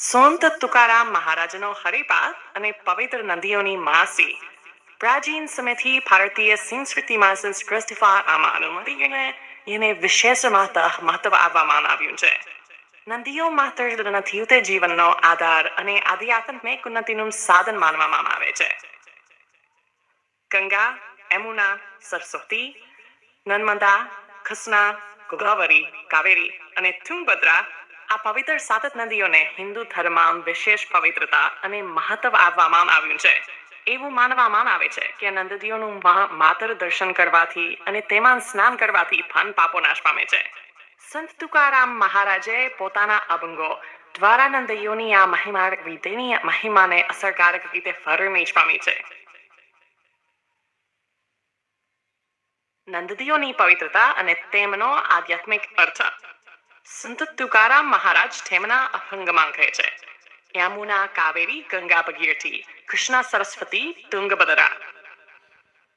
સંત તુકારામ મહારાજનો હરિપાત અને પવિત્ર નદીઓની માસી. પ્રાચીન સમયથી ભારતીય સંસ્કૃતિમાં સંસ્કૃતિ આમાં એને વિશેષ મહત્વ આપવામાં આવ્યું છે. નદીઓ માત્ર નથી, તે જીવનનો આધાર અને આધ્યાત્મિક ઉન્નતિનું સાધન માનવામાં આવે છે. ગંગા, યમુના, સરસ્વતી, નર્મદા, ખસના, ગોદાવરી, કાવેરી અને તુંગભદ્રા આ પવિત્ર સાતત નદીઓને હિન્દુ ધર્મમાં વિશેષ પવિત્રતા અને મહત્વ આપવામાં આવ્યું છે. એવું માનવામાં આવે છે કે નદીઓનું માત્ર દર્શન કરવાથી અને તેમાં સ્નાન કરવાથી ફન પાપો નાશ પામે છે. સંત તુકારામ મહારાજે પોતાના અભંગો દ્વારા નદીઓની આ મહિમા રીતેની મહિમાને અસરકારક રીતે ફરમી જ પામી છે. નંદીઓની પવિત્રતા અને તેમનો આધ્યાત્મિક અર્થ સંત તુકારામ મહારાજ ઠેમના અભંગમાં કહે છે. યમુના કાવેરી ગંગા ભગીરથી કૃષ્ણ સરસ્વતી તુંગભદ્રા.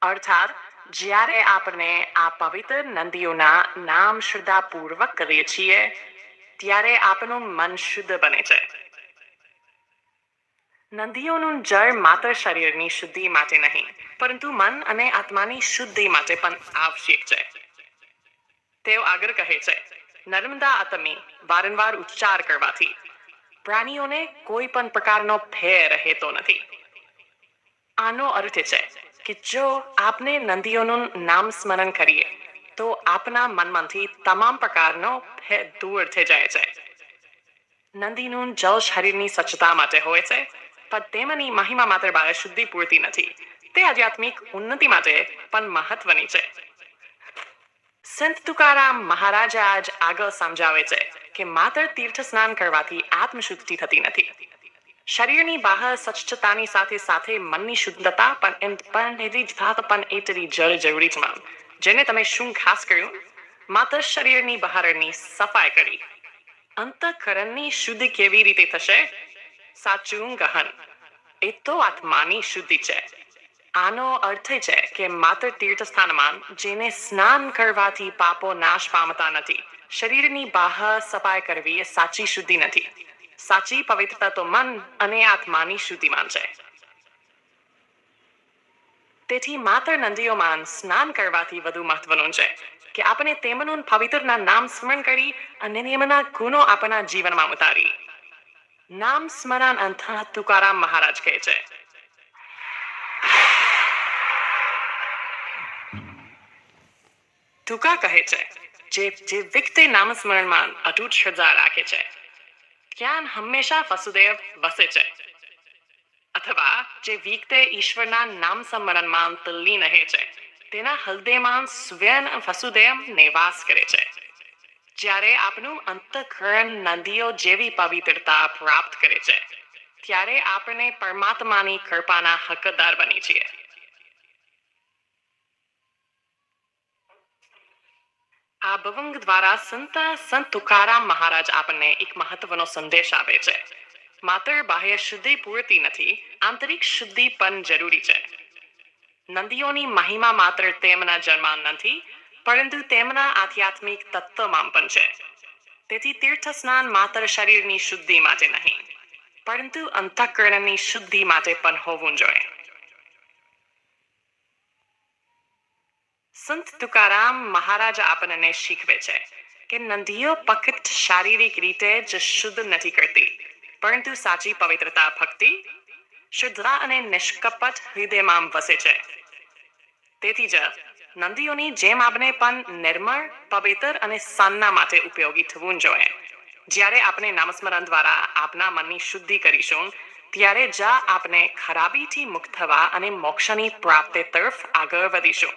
અર્થાત, જ્યારે આપણે આ પવિત્ર નદીઓના નામ શ્રદ્ધાપૂર્વક કરીએ છીએ, ત્યારે આપણું મન શુદ્ધ બને છે. નદીઓનું જળ માત્ર શરીરની શુદ્ધિ માટે નહીં, પરંતુ મન અને આત્માની શુદ્ધિ માટે પણ આવશ્યક છે. તેઓ આગળ કહે છે નર્મદા આતમી વારંવાર ઉચ્ચાર કરવાથી પ્રાણીઓને કોઈ પણ પ્રકારનો ભય રહેતો નથી. આનો અર્થ છે કે જો આપને નદીઓનું નામ સ્મરણ કરીએ, તો આપના મનમાંથી તમામ પ્રકારનો ભય દૂર થઈ જાય છે. નદીનું જળ શરીરની સ્વચ્છતા માટે હોય છે, પણ તેમની મહિમા માત્ર બાળ શુદ્ધિ પૂરતી નથી. તે આધ્યાત્મિક ઉન્નતિ માટે પણ મહત્વની છે. સંત તુકારામ મહારાજા આજ આગળ સમજાવે છે કે માત્ર તીર્થ સ્નાન કરવાથી આત્મશુદ્ધિ થતી નથી. શરીરની બહાર સ્વચ્છતાની સાથે સાથે મનની શુદ્ધતા પણ પણ થાત પણ એટલી જળ જરૂરી છે જેને તમે શું ખાસ કર્યું? માત્ર શરીરની બહારની સફાઈ કરી. અંતઃકરણની શુદ્ધિ કેવી રીતે થશે? સાચું ગહન. એ તો આત્માની શુદ્ધિ છે. આનો અર્થ છે કે માત્ર તીર્થસ્થાનમાં જેને સ્નાન કરવાથી પાપો નાશ પામતા નથી, શરીરની બહાર સફાઈ કરવી એ સાચી શુદ્ધિ નથી. સાચી પવિત્રતા તો મન અને આત્માની શુદ્ધિમાં છે. તેથી માત્ર નદીઓમાં સ્નાન કરવાથી વધુ મહત્વનું છે કે આપણે તેમનું પવિત્રના નામ સ્મરણ કરી અને તેમના ગુણો આપણા જીવનમાં ઉતારી. નામ સ્મરણ અંત તુકારામ મહારાજ કહે છે. તુકા કહે છે? જે જે વિકતે નામસ્મરણમાં અટૂટ શ્રદ્ધા રાખે છે. જ્ઞાન હંમેશા વસુદેવ વસે છે. અથવા જે વિકતે ઈશ્વરના નામ સ્મરણમાં તલ્લીન રહે છે, તેના હૃદયમાં સ્વયં વસુદેવ નિવાસ કરે છે. જ્યારે આપણું અંતઃકરણ નદીઓ જેવી પવિત્રતા પ્રાપ્ત કરે છે, ત્યારે આપણે પરમાત્માની કૃપાના હકદાર બની છીએ. આ દ્વારા સંત સંત તુકારામ મહારાજ આપણને એક મહત્વનો સંદેશ આપે છે. માત્ર બાહ્ય શુદ્ધિ પૂરતી નથી, આંતરિક શુદ્ધિ પણ જરૂરી છે. નદીઓની મહિમા માત્ર તેમના જન્મમાં નથી, પરંતુ તેમના આધ્યાત્મિક તત્વમાં પણ છે. તેથી તીર્થ સ્નાન માત્ર શરીરની શુદ્ધિ માટે નહીં, પરંતુ અંતઃકરણની શુદ્ધિ માટે પણ હોવું જોઈએ. સંત તુકારામ મહારાજ આપણને શીખવે છે કે નંદીઓ ફક્ત શારીરિક રીતે જ શુદ્ધ નથી કરતી, પરંતુ સાચી પવિત્રતા ભક્તિ, શુદ્ધતા અને નિષ્કપટ હૃદયમાં વસે છે. તેથી જ નંદીઓની જેમ આપણે પણ નિર્મળ, પવિત્ર અને સાનના માટે ઉપયોગી થવું જોઈએ. જ્યારે આપણે નામસ્મરણ દ્વારા આપના મનની શુદ્ધિ કરીશું, ત્યારે જ આપણે ખરાબીથી મુક્ત થવા અને મોક્ષની પ્રાપ્તિ તરફ આગળ વધીશું.